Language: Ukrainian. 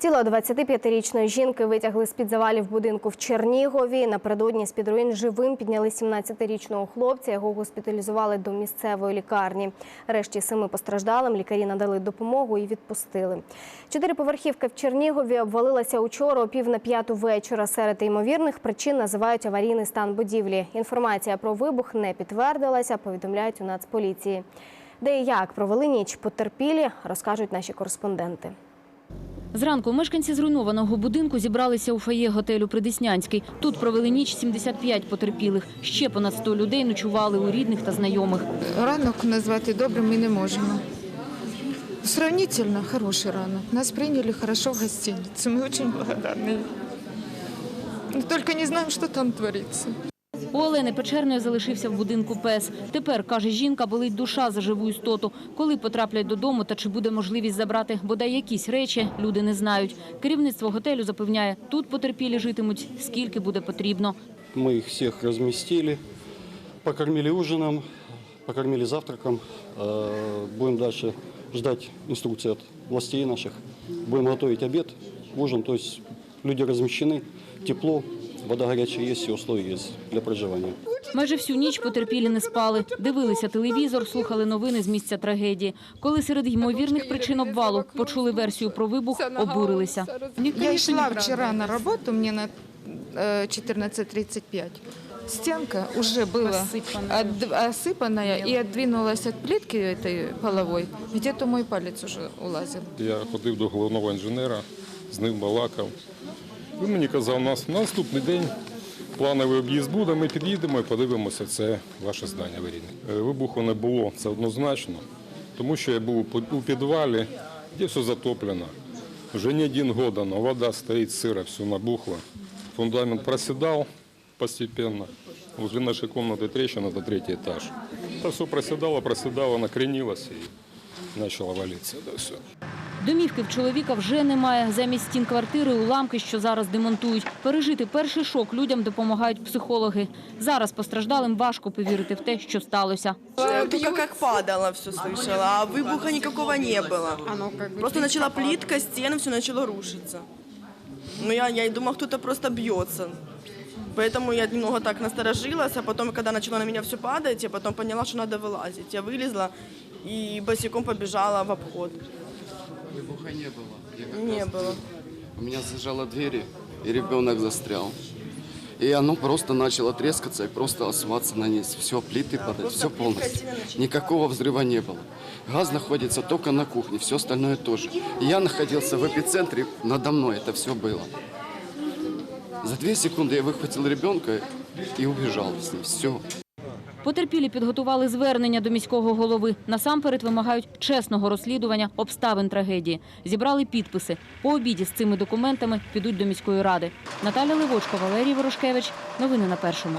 Тіло 25-річної жінки витягли з-під завалів будинку в Чернігові. Напередодні з-під руїн живим підняли 17-річного хлопця. Його госпіталізували до місцевої лікарні. Решті семи постраждалим лікарі надали допомогу і відпустили. Чотириповерхівка в Чернігові обвалилася учора о пів на п'яту вечора. Серед ймовірних причин називають аварійний стан будівлі. Інформація про вибух не підтвердилася, повідомляють у Нацполіції. Де і як провели ніч потерпілі, розкажуть наші кореспонденти. Зранку мешканці зруйнованого будинку зібралися у фоє готелю Придеснянський. Тут провели ніч 75 потерпілих. Ще понад 100 людей ночували у рідних та знайомих. Ранок назвати добрим ми не можемо. Сравнительно хороший ранок. Нас приняли хорошо в гостинице. Мы очень благодарны. Но Только не знаем, что там творится. У Олени Печерної залишився в будинку пес. Тепер, каже жінка, болить душа за живу істоту. Коли потраплять додому та чи буде можливість забрати бодай якісь речі, люди не знають. Керівництво готелю запевняє, тут потерпілі житимуть, скільки буде потрібно. Мы их всех разместили, покормили ужином, покормили завтраком. Э, Будем дальше ждать инструкции от властей наших. Будем готовить обед, ужин. То есть люди размещены, тепло, вода горячая есть, все условия есть для проживания. Майже всю ніч потерпілі не спали. Дивилися телевізор, слухали новини з місця трагедії. Коли серед ймовірних причин обвалу почули версію про вибух, обурилися. Я шла вчера на работу, мне на э, 14.35. Стенка уже была отд- осыпанная и отдвинулась от плитки этой половой. Где-то мой палец уже улазил. Я ходив до головного інженера, з ним балакав. Він мені казав, нас на наступний день плановий об'їзд буде, ми під'їдемо і подивимося, це ваше здання аварійне. Е, Вибуху не було, це однозначно, тому що я був у підвалі, де все затоплено. Вже не один год, но вода стоїть сира, все набухло. Фундамент просідав постепенно. Возле нашей комнаты трещина, это третий этаж. Это все проседало, проседало, накренилось и начало валиться. Это все. Домівки в чоловіка вже немає. Замість стін квартири уламки, що зараз демонтують. Пережити перший шок людям допомагають психологи. Зараз постраждалим важко повірити в те, що сталося. Я только как падало все слышала, а выбуха никакого не было. Просто начала плитка, стены, все начало рушиться. Ну я, я и думала, кто-то просто бьется. Поэтому я немного так насторожилась, а потом, когда начало на меня все падать, я потом поняла, что надо вылазить. Я вылезла и босиком побежала в обход. Выбуха не было. Я Не раз- было. У меня зажало двери, и ребенок застрял. И оно просто начало трескаться и просто осыпаться на низ. Все, плиты падают, все полностью. Никакого взрыва не было. Газ находится только на кухне, все остальное тоже. И я находился в эпицентре, надо мной это все было. За две секунды я выхватил ребенка и убежал с ним. Все. Потерпілі підготували звернення до міського голови. Насамперед вимагають чесного розслідування обставин трагедії. Зібрали підписи. По обіді з цими документами підуть до міської ради. Наталя Левочко, Валерій Ворожкевич. Новини на першому.